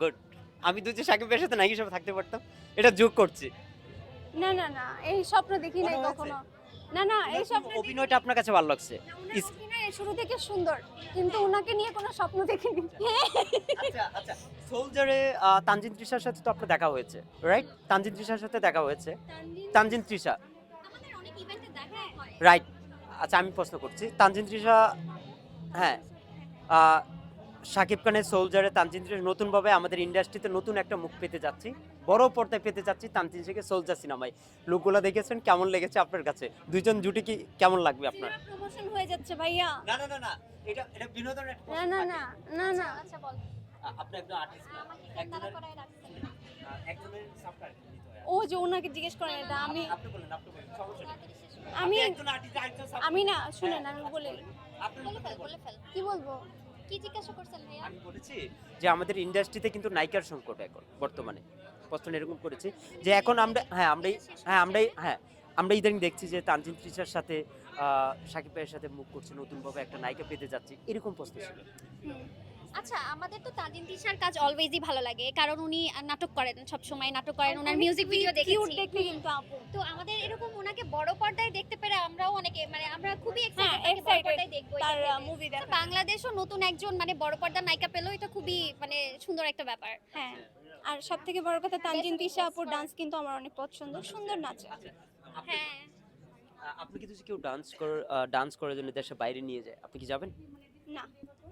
Good আমি দুজন সাকিব ভাইয়ের সাথে নায়িকা হিসেবে থাকতে পারতাম এটা যোগ করছি। না না না এই স্বপ্ন দেখি নাই কখনো। না না এই স্বপ্ন অভিনয়টা আপনার কাছে ভালো লাগছে। শুরু থেকে সুন্দর কিন্তু ওনাকে নিয়ে কোনো স্বপ্ন দেখিনি। আচ্ছা আচ্ছা। সোলজারে তানজিন তৃষার সাথে তো আপনার দেখা হয়েছে রাইট তানজিন তৃষার সাথে দেখা হয়েছে। তানজিন তৃষা। হয়। রাইট আচ্ছা আমি প্রশ্ন করছি। তানজিন তৃষা হ্যাঁ। শাকিব খানের সোলজারে তানজিন নতুনভাবে আমাদের ইন্ডাস্ট্রিতে নতুন একটা মুখ পেতে যাচ্ছি। বড় পর্দায় পেতে যাচ্ছি তানজিন থেকে সোলজার সিনেমায় লুকগুলো দেখেছেন? কেমন লেগেছে আপনার কাছে? দুইজন জুটি কি কেমন লাগবে আপনার? প্রমোশন হয়ে যাচ্ছে ভাইয়া। না না না না। এটা এটা না না না না না। আচ্ছা বল। আপনি একজন আর্টিস্ট একজনের করায় একজনের সাবটাইটেল ও যে ওনাকে জিজ্ঞেস করেন এটা আমি। আমি একজন আর্টিস্ট আরেকজন আমি না শুনেন হ্যাঁ, আমি বলি। কি বলব? কি জিজ্ঞাসা করছেন ভাইয়া? আমি বলেছি যে আমাদের ইন্ডাস্ট্রিতে কিন্তু নায়িকার সংকট এখন বর্তমানে। প্রশ্ন এরকম করেছি যে এখন আমরা হ্যাঁ আমরাই হ্যাঁ আমরাই হ্যাঁ আমরা ইদানিং দেখছি যে তানজিন ত্রিশার সাথে আহ, সাকিব ভাইয়ের সাথে মুখ করছে নতুনভাবে একটা নায়িকা পেতে যাচ্ছি এরকম প্রশ্ন ছিল। আচ্ছা আমাদের তো তাজিন তিশার কাজ অলওয়েজই ভালো লাগে কারণ উনি নাটক করেন সব সময় নাটক করেন ওনার মিউজিক ভিডিও দেখেছি। দেখতে কিন্তু আপু। তো আমাদের এরকম ওনাকে বড় পর্দায় দেখতে পেরে আমরাও অনেকে মানে আমরা খুবই হ্যাঁ, এক্সাইটেড বড় পর্দায় দেখব তার মুভি দেখা বাংলাদেশও নতুন একজন মানে বড় পর্দার নায়িকা পেল এটা খুবই মানে সুন্দর একটা ব্যাপার। হ্যাঁ আর সব থেকে বড় কথা তানজিন তিশা আপুর ডান্স কিন্তু আমার অনেক পছন্দ সুন্দর নাচে। আচ্ছা হ্যাঁ। আপনি কি যদি কেউ ডান্স কর ডান্স করার জন্য দেশের বাইরে নিয়ে যায়? আপনি কি যাবেন? না।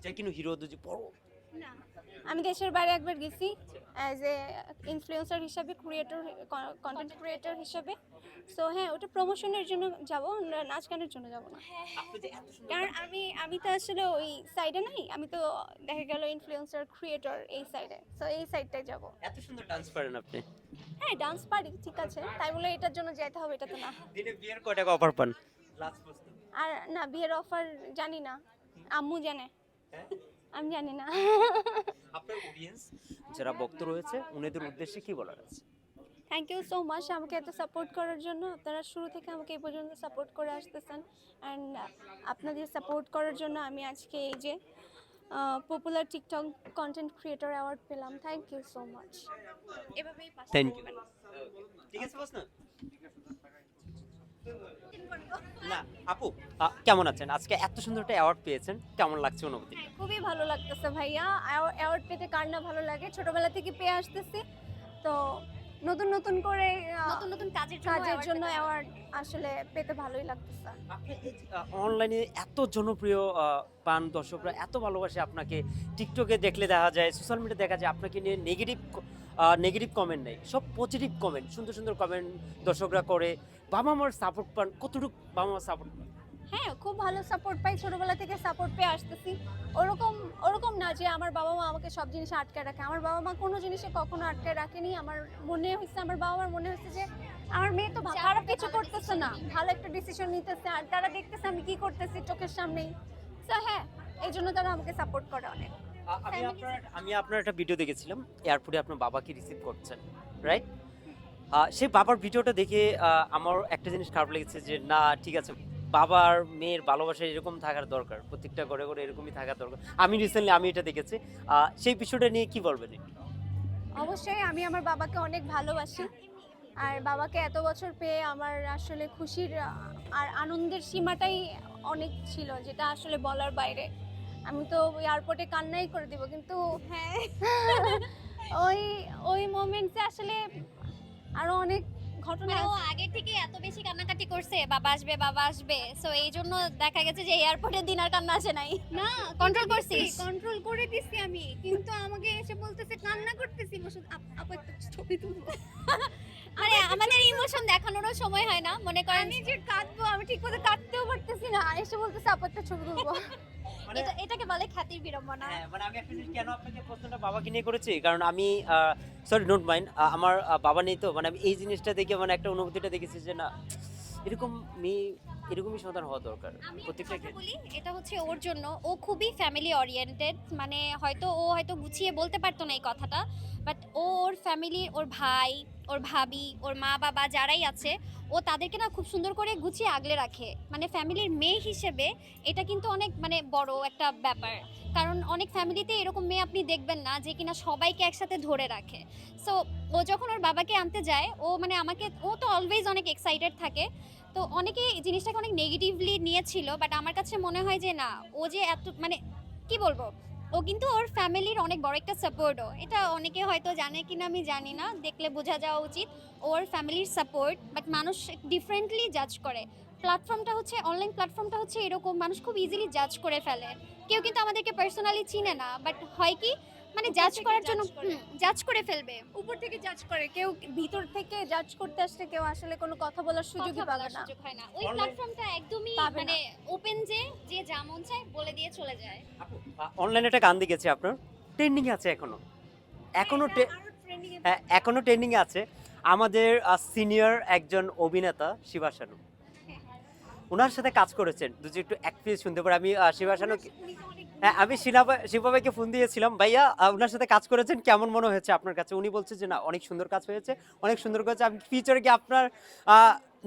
যে হিরো দুজি বড়। না আমি দেশের বাইরে একবার গেছি অ্যাজ এ ইনফ্লুয়েন্সার হিসাবে ক্রিয়েটর কন্টেন্ট ক্রিয়েটর হিসাবে। সো হ্যাঁ ওটা প্রমোশনের জন্য যাব নাচ গানের জন্য যাব না। আপনি যে এত সুন্দর কারণ আমি আমি তো আসলে ওই সাইডে নাই আমি তো দেখা গেল ইনফ্লুয়েন্সার ক্রিয়েটর এই সাইডে সো এই সাইডটাই যাব। এত সুন্দর ডান্স পারেন আপনি। হ্যাঁ ডান্স পারি ঠিক আছে। তাই বলে এটার জন্য যেতে হবে এটা তো না। দিনে বিয়ের কয় টাকা অফার পান? আর না বিয়ের অফার জানি না। আম্মু জানে। হ্যাঁ? আমি জানি না। আপনার অডিয়েন্স যারা ভক্ত রয়েছে উনিদের উদ্দেশ্যে কি বলার আছে? থ্যাংক ইউ সো মাচ আমাকে এত সাপোর্ট করার জন্য। আপনারা শুরু থেকে আমাকে এই পর্যন্ত সাপোর্ট করে আসতেছেন। অ্যান্ড আপনাদের সাপোর্ট করার জন্য আমি আজকে এই যে popular TikTok content creator award পেলাম। থ্যাংক ইউ সো মাচ এভাবেই থ্যাংক ইউ ঠিক আছে না আপু কেমন আছেন? আজকে এত সুন্দর একটা অ্যাওয়ার্ড পেয়েছেন কেমন লাগছে অনুভূতি? হ্যাঁ, খুবই ভালো লাগতেছে ভাইয়া। অ্যাওয়ার্ড পেতে কার না ভালো লাগে? ছোটবেলা থেকে পেয়ে আসতেছি। তো নতুন নতুন করে নতুন নতুন কাজের জন্য কাজের জন্য অ্যাওয়ার্ড আসলে পেতে ভালোই লাগতেছে। আপনি অনলাইনে এত জনপ্রিয় পান দর্শকরা এত ভালোবাসে আপনাকে। টিকটকে দেখলে দেখা যায় সোশ্যাল মিডিয়া দেখা যায় আপনাকে নিয়ে নেগেটিভ নেগেটিভ কমেন্ট নেই সব পজিটিভ কমেন্ট সুন্দর সুন্দর কমেন্ট দর্শকরা করে। বাবা মার সাপোর্ট পান কতটুকু বাবা মার সাপোর্ট পান? হ্যাঁ খুব ভালো সাপোর্ট পাই ছোটবেলা থেকে সাপোর্ট পেয়ে আসতেছি। ওরকম ওরকম না যে আমার বাবা মা আমাকে সব জিনিসে আটকে রাখে। আমার বাবা মা কোনো জিনিসে কখনো আটকে রাখেনি। আমার মনে হয়েছে আমার বাবা মার মনে হয়েছে যে আমার মেয়ে তো খারাপ কিছু করতেছে না। ভালো একটা ডিসিশন নিতেছে আর তারা দেখতেছে আমি কি করতেছি চোখের সামনেই। তো হ্যাঁ এই জন্য তারা আমাকে সাপোর্ট করে অনেক। আমি আপনার আমি আপনার একটা ভিডিও দেখেছিলাম এয়ারপোর্টে আপনার বাবাকে রিসিভ করছেন রাইট সেই বাবার ভিডিওটা দেখে আমার একটা জিনিস খারাপ লেগেছে যে না ঠিক আছে বাবার মেয়ের ভালোবাসা এরকম থাকার দরকার প্রত্যেকটা ঘরে ঘরে এরকমই থাকার দরকার। আমি রিসেন্টলি আমি এটা দেখেছি। সেই বিষয়টা নিয়ে কি বলবেন অবশ্যই আমি আমার বাবাকে অনেক ভালোবাসি। আর বাবাকে এত বছর পেয়ে আমার আসলে খুশির আর আনন্দের সীমাটাই অনেক ছিল যেটা আসলে বলার বাইরে। আমি তো এয়ারপোর্টে কান্নাই করে দিব কিন্তু হ্যাঁ। ওই ওই মোমেন্টসে আসলে আরও অনেক ঘটনা মানে ও আগে থেকে এত বেশি কান্নাকাটি করছে বাবা আসবে বাবা আসবে সো এই জন্য দেখা গেছে যে এয়ারপোর্টে দিন আর কান্না আসে নাই। না কন্ট্রোল করছি কন্ট্রোল করে দিছি আমি কিন্তু আমাকে এসে বলতেছে কান্না করতেছি বসে আপ- আপু একটা ছবি তুলবো। আরে আমাদের ইমোশন দেখানোরও সময় হয় না মনে করেন আমি যে কাঁদবো আমি ঠিক মতো কাঁদতেও পারতেছি না এসে বলতেছে আপু একটা ছবি তুলবো। এটা এটাকে বলে খ্যাতির বিড়ম্বনা। হ্যাঁ মানে আমি একটা জিনিস কেন আপনাকে প্রশ্নটা বাবাকে নিয়ে করেছি? কারণ আমি সরি ডোন্ট মাইন্ড আমার বাবা নেই তো মানে আমি এই জিনিসটা দেখে মানে একটা অনুভূতিটা দেখেছি যে না এরকম মেয়ে এরকমই সন্তান হওয়া দরকার প্রত্যেকটা বলি এটা হচ্ছে ওর জন্য। ও খুবই ফ্যামিলি ওরিয়েন্টেড মানে হয়তো ও হয়তো গুছিয়ে বলতে পারতো না এই কথাটা বাট ও ওর ফ্যামিলি ওর ভাই ওর ভাবি ওর মা বাবা যারাই আছে ও তাদেরকে না খুব সুন্দর করে গুছিয়ে আগলে রাখে। মানে ফ্যামিলির মেয়ে হিসেবে এটা কিন্তু অনেক মানে বড় একটা ব্যাপার। কারণ অনেক ফ্যামিলিতে এরকম মেয়ে আপনি দেখবেন না যে কিনা সবাইকে একসাথে ধরে রাখে। সো ও যখন ওর বাবাকে আনতে যায় ও মানে আমাকে ও তো অলওয়েজ অনেক এক্সাইটেড থাকে। তো অনেকে এই জিনিসটাকে অনেক নেগেটিভলি নিয়েছিল বাট আমার কাছে মনে হয় যে না, ও যে এত মানে কি বলব? ও কিন্তু ওর ফ্যামিলির অনেক বড় একটা সাপোর্টও এটা অনেকে হয়তো জানে কি না আমি জানি না, দেখলে বোঝা যাওয়া উচিত। ওর ফ্যামিলির সাপোর্ট বাট মানুষ ডিফারেন্টলি জাজ করে। প্ল্যাটফর্মটা হচ্ছে অনলাইন প্ল্যাটফর্মটা হচ্ছে এরকম, মানুষ খুব ইজিলি জাজ করে ফেলে। কেউ কিন্তু আমাদেরকে পার্সোনালি চিনে না বাট হয় কি মানে জাজ করার জন্য জাজ করে। ফেলবে। উপর থেকে জাজ করে। কেউ ভিতর থেকে জাজ করতে আসলে কেউ আসলে কোনো কথা বলার সুযোগই পাবে না। সুযোগ হয় না। ওই প্ল্যাটফর্মটা একদমই মানে ওপেন যে যে যা মন চায় বলে দিয়ে চলে যায়। অনলাইনে একটা গান দেখেছি আপনার? ট্রেন্ডিং আছে এখনও। এখনও হ্যাঁ এখনও ট্রেন্ডিং আছে। আমাদের সিনিয়র একজন অভিনেতা শিবাশানু ওনার সাথে কাজ করেছেন। দুজি একটু এক পিস শুনতে পারে আমি আহ, শিবাশানু হ্যাঁ আমি শিবাবাইকে ফোন দিয়েছিলাম, ভাইয়া ওনার সাথে কাজ করেছেন, কেমন মনে হয়েছে আপনার কাছে? উনি বলছে যে, না, অনেক সুন্দর কাজ হয়েছে, অনেক সুন্দর কাজ আপনি ফিউচারে কি আপনার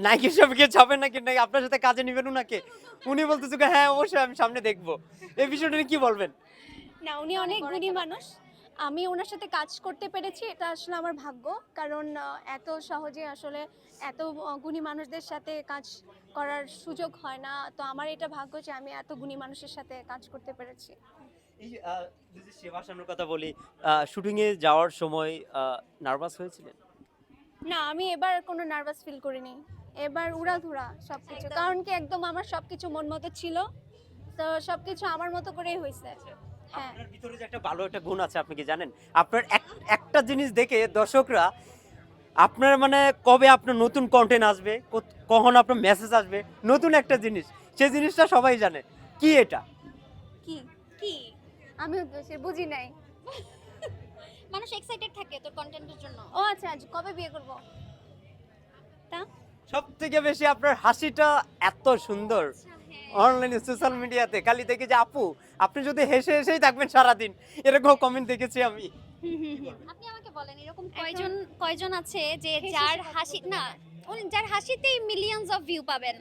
নায়ক হিসাবে কি যাবেন নাকি? নাকি আপনার সাথে কাজে নেবেন ওনাকে উনি বলতেছে হ্যাঁ অবশ্যই, আমি সামনে দেখব। এই বিষয়টা নিয়ে কি বলবেন? না, উনি অনেক গুণী মানুষ। আমি ওনার সাথে কাজ করতে পেরেছি এটা আসলে আমার ভাগ্য। কারণ এত সহজে আসলে এত গুণী মানুষদের সাথে কাজ করার সুযোগ হয় না। তো আমার এটা ভাগ্য যে আমি এত গুণী মানুষের সাথে কাজ করতে পেরেছি। এই যে, আহ, যদি কথা বলি শুটিং এ যাওয়ার সময় নার্ভাস হয়েছিলেন? না আমি এবার কোনো নার্ভাস ফিল করিনি। এবার উড়াধুরা সবকিছু। একদম। কারণ কি একদম আমার সবকিছু মন মতো ছিল। তো সবকিছু আমার মতো করেই হয়েছে হ্যাঁ আপনার ভিতরে যে একটা ভালো একটা গুণ আছে আপনি কি জানেন? আপনার এক- একটা জিনিস দেখে দর্শকরা আপনার মানে কবে আপনার নতুন কন্টেন্ট আসবে কখন আপনার মেসেজ আসবে নতুন একটা জিনিস সেই জিনিসটা সবাই জানে। কি এটা? কি? কি? আমি সে বুঝি নাই। মানুষ এক্সাইটেড থাকে তোর কন্টেন্টের জন্য। ও আচ্ছা আজ কবে বিয়ে করব? সব থেকে বেশি আপনার হাসিটা এত সুন্দর। আচ্ছা, হ্যাঁ। অনলাইনে সোশ্যাল মিডিয়াতে খালি দেখে যে আপু আপনি যদি হেসে হেসেই থাকবেন সারাদিন। এরকম কমেন্ট দেখেছি আমি। আপনি আমাকে বলেন এরকম কয়জন কয়জন আছে যে যার হাসি না? যার হাসিতেই মিলিয়নস অফ ভিউ পাবেন।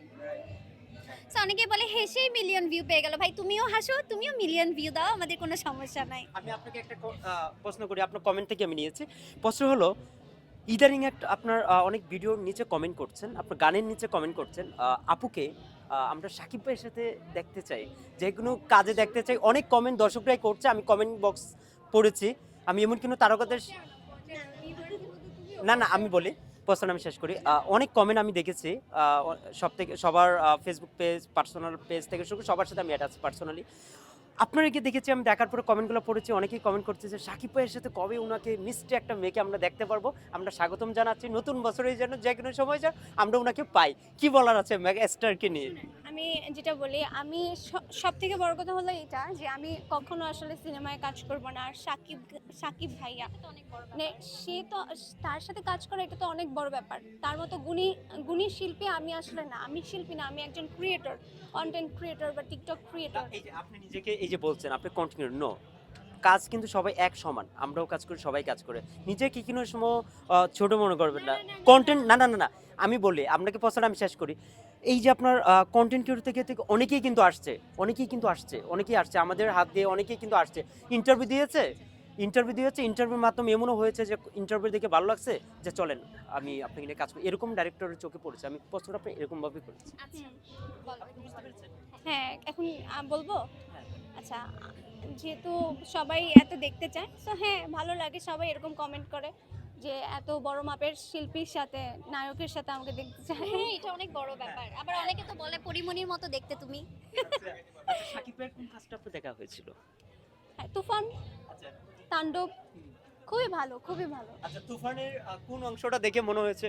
অনেকে বলে হেসেই মিলিয়ন ভিউ পেয়ে গেল। ভাই তুমিও হাসো তুমিও মিলিয়ন ভিউ দাও আমাদের কোনো সমস্যা নাই। আমি আপনাকে একটা প্রশ্ন করি আপনার কমেন্ট থেকে আমি নিয়েছি। প্রশ্ন হলো ইদারিং একটা আপনার অনেক ভিডিওর নিচে কমেন্ট করছেন, আপনার গানের নিচে কমেন্ট করছেন আপুকে আমরা সাকিব ভাইয়ের সাথে দেখতে চাই। যে কোনো কাজে দেখতে চাই। অনেক কমেন্ট দর্শকরাই করছে, আমি কমেন্ট বক্স পড়েছি। আমি এমন কোনো তারকাদের না না, আমি বলি প্রশ্ন আমি শেষ করি। অনেক কমেন্ট আমি দেখেছি সব থেকে, সবার ফেসবুক পেজ পার্সোনাল পেজ থেকে শুরু সবার সাথে আমি অ্যাটাচ পার্সোনালি আপনাদেরকে দেখেছি, আমি দেখার পরে কমেন্টগুলো পড়েছি, অনেকেই কমেন্ট করছে যে সাকিব ভাইয়ের সাথে কবে ওনাকে মিষ্টি একটা মেয়েকে আমরা দেখতে পারব। আমরা স্বাগতম জানাচ্ছি, নতুন বছরের জন্য যে কোনো সময় যা আমরা ওনাকে পাই। কি বলার আছে ম্যাগ স্টারকে নিয়ে? আমি যেটা বলি আমি সব থেকে বড় কথা হলো এটা যে আমি কখনো আসলে সিনেমায় কাজ করব না। আর সাকিব সাকিব ভাইয়া এটা অনেক বড় মানে সে তো তার সাথে কাজ করা এটা তো অনেক বড় ব্যাপার। তার মতো গুণী গুণী শিল্পী আমি আসলে না। আমি শিল্পী না আমি একজন ক্রিয়েটর কন্টেন্ট ক্রিয়েটর বা টিকটক ক্রিয়েটর এই যে আপনি নিজেকে এই যে বলছেন আপনি কন্টিনিউ নো কাজ কিন্তু সবাই এক সমান। আমরাও কাজ করি সবাই কাজ করে। নিজেকে কোনো সময় ছোট মনে করবেন না না, না, না, কন্টেন্ট না না না না। আমি বলি আপনাকে পছন্দ আমি শেষ করি। এই যে আপনার কন্টেন্ট ক্রিয়েটর থেকে থেকে অনেকেই কিন্তু আসছে অনেকেই কিন্তু আসছে অনেকেই আসছে আমাদের হাত দিয়ে অনেকেই কিন্তু আসছে। ইন্টারভিউ দিয়েছে? ইন্টারভিউ দিয়েছে? ইন্টারভিউর মাধ্যমে এমনও হয়েছে যে ইন্টারভিউ দেখে ভালো লাগছে? যে চলেন আমি আপনাকে নিয়ে কাজ করি। এরকম ডাইরেক্টরের চোখে পড়েছে। আমি প্রশ্নটা আপনি এরকমভাবে করেছি। আচ্ছা হ্যাঁ এখন বলব? হ্যাঁ। আচ্ছা যেহেতু সবাই এত দেখতে চায় তো হ্যাঁ ভালো লাগে সবাই এরকম কমেন্ট করে। যে এত বড় মাপের শিল্পীর সাথে নায়কের সাথে আমাকে দেখতে চাই হ্যাঁ এটা অনেক বড় ব্যাপার। আবার অনেকে তো বলে পরিমণির মতো দেখতে তুমি। সাকিব ভাইয়ের কোন কাজটা দেখা হয়েছিল? হ্যাঁ, তুফান আচ্ছা। তাণ্ডব খুবই ভালো খুবই ভালো। আচ্ছা তুফানের কোন অংশটা দেখে মনে হয়েছে?